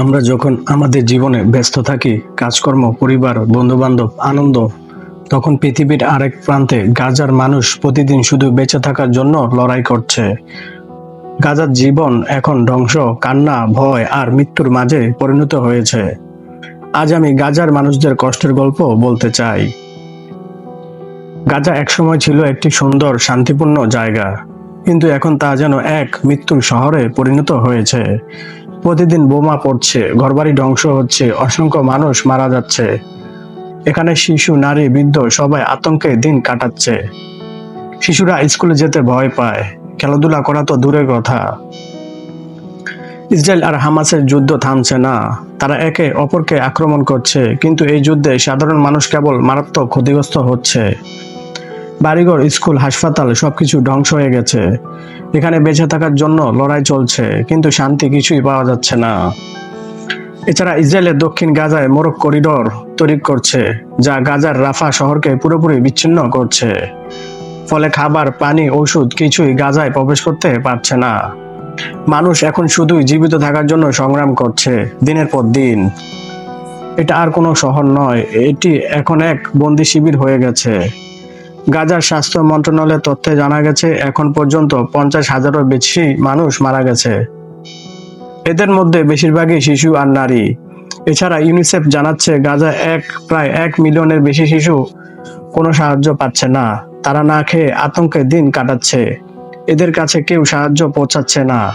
আমরা যখন আমাদের জীবনে ব্যস্ত থাকি, কাজকর্ম, পরিবার, বন্ধুবান্ধব, আনন্দ, তখন পৃথিবীর আরেক প্রান্তে গাজার মানুষ প্রতিদিন শুধু বেঁচে থাকার জন্য লড়াই করছে। গাজার জীবন এখন ধ্বংস, কান্না, ভয় আর মৃত্যুর মাঝে পরিণত হয়েছে। আজ আমি গাজার মানুষদের কষ্টের গল্প বলতে চাই। গাজা একসময় ছিল একটি সুন্দর, শান্তিপূর্ণ জায়গা, কিন্তু এখন তা যেন এক মৃত্যুর শহরে পরিণত হয়েছে। প্রতিদিন বোমা পড়ছে, ঘরবাড়ি ধ্বংস হচ্ছে, অসংখ্য মানুষ মারা যাচ্ছে। এখানে শিশু, নারী, বৃদ্ধ সবাই আতঙ্কে দিন কাটাচ্ছে। শিশুরা স্কুলে যেতে ভয় পায়। খেলাধুলা করা তো দূরের কথা। ইসরায়েল আর হামাসের যুদ্ধ থামছে না। তারা একে অপরকে আক্রমণ করছে, কিন্তু এই যুদ্ধে সাধারণ মানুষ কেবল মারাত্মক ক্ষতিগ্রস্ত হচ্ছে। বাড়িঘর, স্কুল, হাসপাতাল সবকিছু ধ্বংস হয়ে গেছে। এখানে বেঁচে থাকার জন্য লড়াই চলছে, কিন্তু শান্তি কিছুই পাওয়া যাচ্ছে না। এছাড়া ইসরায়েলের দক্ষিণ গাজায় মোরক করিডোর তৈরি করছে, যা গাজার রাফা শহরকে পুরোপুরি বিচ্ছিন্ন করছে। ফলে খাবার, পানি, ওষুধ কিছুই গাজায় প্রবেশ করতে পারছে না। মানুষ এখন শুধুই জীবিত থাকার জন্য সংগ্রাম করছে, দিনের পর দিন। এটা আর কোনো শহর নয়, এটি এখন এক বন্দি শিবির হয়ে গেছে। গাজার স্বাস্থ্য মন্ত্রণালয়ের তথ্যে জানা গেছে, এখন পর্যন্ত পঞ্চাশ হাজারও বেশি মানুষ মারা গেছে। এদের মধ্যে বেশিরভাগই শিশু আর নারী। এছাড়া ইউনিসেফ জানাচ্ছে, গাজা এক, প্রায় এক মিলিয়নের বেশি শিশু কোনো সাহায্য পাচ্ছে না। তারা না খেয়ে আতঙ্কে দিন কাটাচ্ছে। এদের কাছে কেউ সাহায্য পৌঁছাচ্ছে না।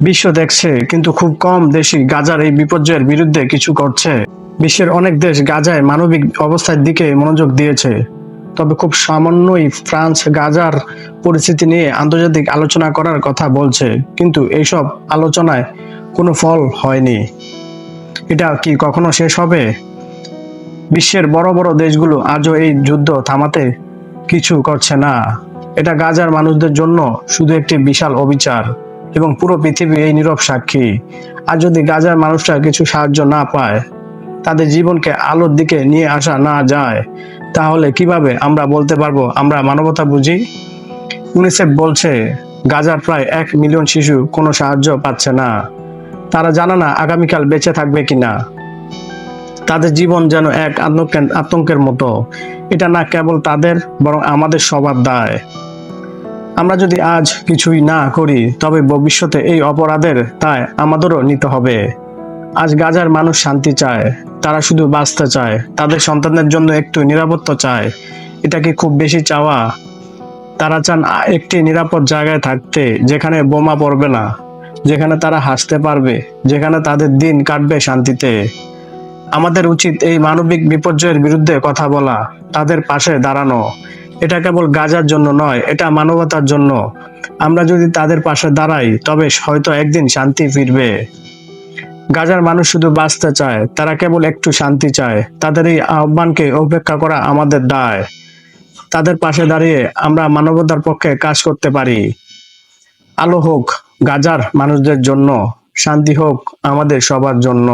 বিশ্ব দেখছে, কিন্তু খুব কম দেশই গাজার এই বিপর্যয়ের বিরুদ্ধে কিছু করছে। বিশ্বের অনেক দেশ গাজায় মানবিক অবস্থার দিকে মনোযোগ দিয়েছে। তবে খুব সামান্যই ফ্রান্স গাজার পরিস্থিতি নিয়ে আন্তর্জাতিক আলোচনা করার কথা বলছে। কিন্তু এইসব আলোচনায় কোনো ফল হয়নি। এটা কি কখনো শেষ হবে? বিশ্বের বড় বড় দেশগুলো আজও এই যুদ্ধ থামাতে কিছু করছে না। এটা গাজার মানুষদের জন্য শুধু একটি বিশাল অবিচার এবং পুরো পৃথিবী এই নীরব সাক্ষী। আর যদি গাজার মানুষরা কিছু সাহায্য না পায় তাদের জীবনকে আলোর দিকে নিয়ে আসা না যায়। তাহলে কীভাবে আমরা বলতে পারব? আমরা মানবতা বুঝি? ইউনিসেফ বলছে, গাজার প্রায় এক মিলিয়ন শিশু কোনো সাহায্য পাচ্ছে না। তারা জানে না আগামীকাল বেঁচে থাকবে কিনা। তাদের জীবন যেন এক আতঙ্কের আতঙ্কের মতো। এটা না কেবল তাদের, বরং আমাদের সবার দায়। আমরা যদি আজ কিছুই না করি, তবে ভবিষ্যতে এই অপরাধের তাই আমাদেরও নিতে হবে। আজ গাজার মানুষ শান্তি চায়, তারা শুধু বাঁচতে চায়, তাদের সন্তানদের জন্য একটু নিরাপত্তা চায়। এটা কি খুব বেশি চাওয়া। তারা চান একটি নিরাপদ জায়গায় থাকতে, যেখানে বোমা পড়বে না, যেখানে তারা হাসতে পারবে, যেখানে তাদের দিন কাটবে শান্তিতে। আমাদের উচিত এই মানবিক বিপর্যয়ের বিরুদ্ধে কথা বলা, তাদের পাশে দাঁড়ানো। এটা কেবল গাজার জন্য নয়, এটা মানবতার জন্য। আমরা যদি তাদের পাশে দাঁড়াই, তবে হয়তো একদিন শান্তি ফিরবে। গাজার মানুষ শুধু বাঁচতে চায়, তারা কেবল একটু শান্তি চায়। তাদের এই আহ্বানকে উপেক্ষা করা আমাদের দায়। তাদের পাশে দাঁড়িয়ে আমরা মানবতার পক্ষে কাজ করতে পারি। আলো হোক গাজার মানুষদের জন্য, শান্তি হোক আমাদের সবার জন্য।